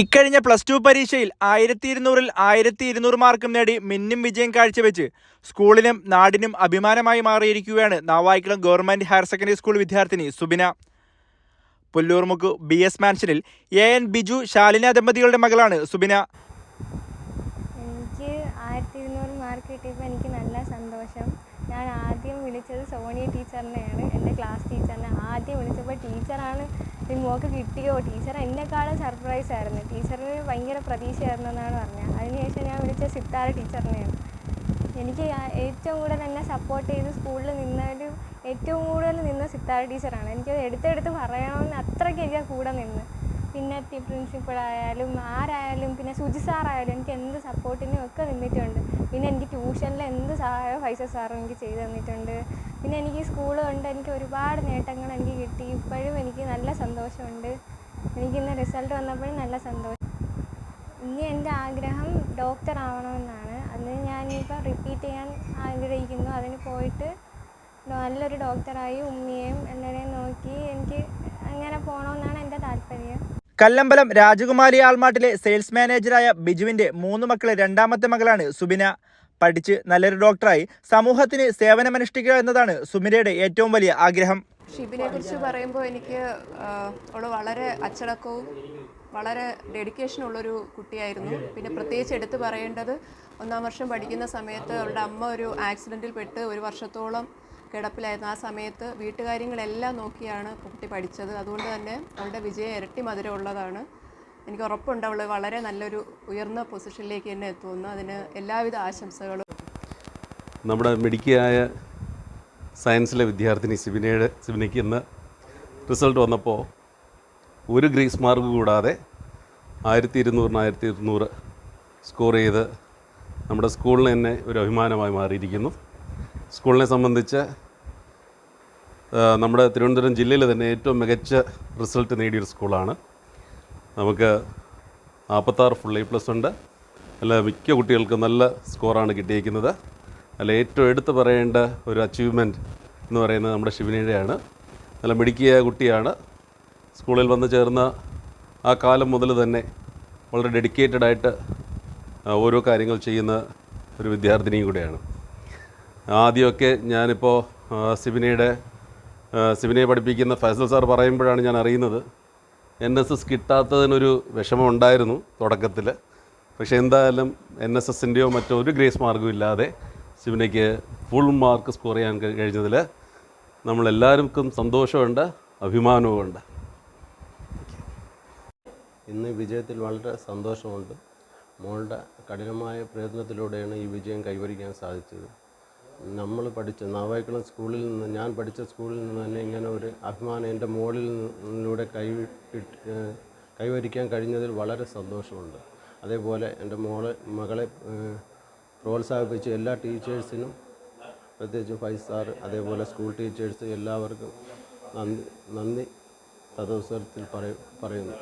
ഇക്കഴിഞ്ഞ plus two പരീക്ഷയിൽ ആയിരത്തി ഇരുന്നൂറിൽ ആയിരത്തി ഇരുന്നൂറ് മാർക്കും നേടി മിന്നും വിജയം കാഴ്ചവെച്ച് സ്കൂളിനും നാടിനും അഭിമാനമായി മാറിയിരിക്കുകയാണ് Navaikulam government higher secondary school വിദ്യാർത്ഥിനി സുബിന. പുല്ലൂർമുക്ക് ബി എസ് മാൻഷനിൽ എ എൻ ബിജു ശാലിന ദമ്പതികളുടെ മകളാണ് സുബിന എനിക്ക് ആയിരത്തി ഇരുന്നൂറ് മാർക്ക് കിട്ടിയപ്പോൾ എനിക്ക് നല്ല സന്തോഷം. ഞാൻ ആദ്യം വിളിച്ചത് സോണിയ ടീച്ചറിനെയാണ്. എന്റെ ക്ലാസ് ടീച്ചറിനെ ആദ്യം വിളിച്ചപ്പോൾ ടീച്ചറാണ് ഈ മോക്ക് കിട്ടിയോ? ടീച്ചർ എന്നെക്കാളും സർപ്രൈസ് ആയിരുന്നു. ടീച്ചറിന് ഭയങ്കര പ്രതീക്ഷയായിരുന്നു എന്നാണ് പറഞ്ഞത്. അതിനുശേഷം ഞാൻ വിളിച്ച സിത്താര ടീച്ചറിനെയാണ്. എനിക്ക് ഏറ്റവും കൂടുതൽ എന്നെ സപ്പോർട്ട് ചെയ്ത് സ്കൂളിൽ നിന്നൊരു ഏറ്റവും കൂടുതൽ നിന്ന സിത്താര ടീച്ചറാണ്. എനിക്കത് എടുത്തെടുത്ത് പറയണമെന്ന് അത്രയ്ക്ക് എനിക്ക് കൂടെ നിന്ന്. പിന്നെ പ്രിൻസിപ്പളായാലും ആരായാലും പിന്നെ സുജി സാറായാലും എനിക്ക് എന്ത് സപ്പോർട്ടിനും ഒക്കെ നിന്നിട്ടുണ്ട്. പിന്നെ എനിക്ക് ട്യൂഷനിൽ എന്ത് സഹായം ഫൈസ സാർ എനിക്ക് ചെയ്തു തന്നിട്ടുണ്ട്. പിന്നെ എനിക്ക് സ്കൂൾ കൊണ്ട് എനിക്ക് ഒരുപാട് നേട്ടങ്ങൾ എനിക്ക് കിട്ടി. ഇപ്പോഴും എനിക്ക് നല്ല സന്തോഷമുണ്ട്. എനിക്കിന്ന് റിസൾട്ട് വന്നപ്പോഴും നല്ല സന്തോഷം. ഇനി എന്റെ ആഗ്രഹം ഡോക്ടർ ആവണമെന്നാണ്. അത് ഞാനിപ്പോൾ റിപ്പീറ്റ് ചെയ്യാൻ ആഗ്രഹിക്കുന്നു. അതിന് പോയിട്ട് നല്ലൊരു ഡോക്ടറായി ഉമ്മിയെയും എല്ലാവരെയും നോക്കി എനിക്ക് അങ്ങനെ താല്പര്യം കല്ലമ്പലം രാജകുമാരി ആൾമാട്ടിലെ സെയിൽസ് മാനേജറായ ബിജുവിന്റെ മൂന്ന് മക്കളെ രണ്ടാമത്തെ മകളാണ് സുബിന. പഠിച്ച് നല്ലൊരു ഡോക്ടറായി. സമൂഹത്തിന് സേവനമനുഷ്ഠിക്കുക എന്നതാണ് സുമിരയുടെ ഏറ്റവും വലിയ ആഗ്രഹം. ഷിബിനെ കുറിച്ച് പറയുമ്പോൾ എനിക്ക് അവൾ വളരെ അച്ചടക്കവും വളരെ ഡെഡിക്കേഷൻ ഉള്ളൊരു കുട്ടിയായിരുന്നു. പിന്നെ പ്രത്യേകിച്ച് എടുത്തു പറയേണ്ടത് ഒന്നാം വർഷം പഠിക്കുന്ന സമയത്ത് അവളുടെ അമ്മ ഒരു ആക്സിഡന്റിൽ പെട്ട് ഒരു വർഷത്തോളം കിടപ്പിലായിരുന്നു. ആ സമയത്ത് വീട്ടുകാര്യങ്ങളെല്ലാം നോക്കിയാണ് കുട്ടി പഠിച്ചത്. അതുകൊണ്ട് തന്നെ അവളുടെ വിജയം ഇരട്ടി മധുരമുള്ളതാണ്. എനിക്ക് ഉറപ്പുണ്ട് അവൾ വളരെ നല്ലൊരു ഉയർന്ന പൊസിഷനിലേക്ക് തന്നെ എത്തുമെന്ന്. അതിന് എല്ലാവിധ ആശംസകളും. നമ്മുടെ മിടുക്കിയായ സയൻസിലെ വിദ്യാർത്ഥിനി സിബിനയുടെ സിബിനയ്ക്ക് ഇന്ന് റിസൾട്ട് വന്നപ്പോൾ ഒരു ഗ്രേസ് മാർക്ക് കൂടാതെ ആയിരത്തി ഇരുന്നൂറിന് ആയിരത്തി ഇരുന്നൂറ് സ്കോർ ചെയ്ത് നമ്മുടെ സ്കൂളിന് തന്നെ ഒരു അഭിമാനമായി മാറിയിരിക്കുന്നു. സ്കൂളിനെ സംബന്ധിച്ച് നമ്മുടെ തിരുവനന്തപുരം ജില്ലയിൽ തന്നെ ഏറ്റവും മികച്ച റിസൾട്ട് നേടിയൊരു സ്കൂളാണ്. നമുക്ക് നാൽപ്പത്താറ് ഫുൾ എ പ്ലസ് ഉണ്ട്. അല്ല മിക്ക കുട്ടികൾക്കും നല്ല സ്കോറാണ് കിട്ടിയിരിക്കുന്നത്. അല്ല ഏറ്റവും എടുത്തു പറയേണ്ട ഒരു അച്ചീവ്മെന്റ് എന്ന് പറയുന്നത് നമ്മുടെ ശിവനേഴയാണ്. നല്ല മിടുക്കിയ കുട്ടിയാണ്. സ്കൂളിൽ വന്ന് ചേർന്ന ആ കാലം മുതൽ തന്നെ വളരെ ഡെഡിക്കേറ്റഡ് ആയിട്ട് ഓരോ കാര്യങ്ങൾ ചെയ്യുന്ന ഒരു വിദ്യാർത്ഥിനിയും കൂടെയാണ്. ആദ്യമൊക്കെ ഞാനിപ്പോൾ സിബിനയുടെ സിബിനയെ പഠിപ്പിക്കുന്ന ഫൈസൽ സാർ പറയുമ്പോഴാണ് ഞാൻ അറിയുന്നത്. എൻ എസ് എസ് കിട്ടാത്തതിനൊരു വിഷമം ഉണ്ടായിരുന്നു തുടക്കത്തിൽ പക്ഷേ എന്തായാലും എൻ എസ് എസിന്റെയോ മറ്റോ ഒരു ഗ്രേസ് മാർക്കും ഇല്ലാതെ സിബിനയ്ക്ക് ഫുൾ മാർക്ക് സ്കോർ ചെയ്യാൻ കഴി- കഴിഞ്ഞതിൽ നമ്മളെല്ലാവർക്കും സന്തോഷമുണ്ട് അഭിമാനവുമുണ്ട്. ഇന്ന് വിജയത്തിൽ വളരെ സന്തോഷമുണ്ട്. മോളുടെ കഠിനമായ പ്രയത്നത്തിലൂടെയാണ് ഈ വിജയം കൈവരിക്കാൻ സാധിച്ചത്. നമ്മൾ പഠിച്ച നാവായിക്കുളം സ്കൂളിൽ നിന്ന് ഞാൻ പഠിച്ച സ്കൂളിൽ നിന്ന് തന്നെ ഇങ്ങനെ ഒരു അഭിമാനം എന്റെ നിന്നിലൂടെ കൈ കൈവരിക്കാൻ കഴിഞ്ഞതിൽ വളരെ സന്തോഷമുണ്ട്. അതേപോലെ എന്റെ മോളെ മകളെ പ്രോത്സാഹിപ്പിച്ച എല്ലാ ടീച്ചേഴ്സിനും പ്രത്യേകിച്ച് ഫൈവ് സ്റ്റാർ അതേപോലെ സ്കൂൾ ടീച്ചേഴ്സ് എല്ലാവർക്കും നന്ദി നന്ദി സദവസരത്തിൽ പറയ പറയുന്നു.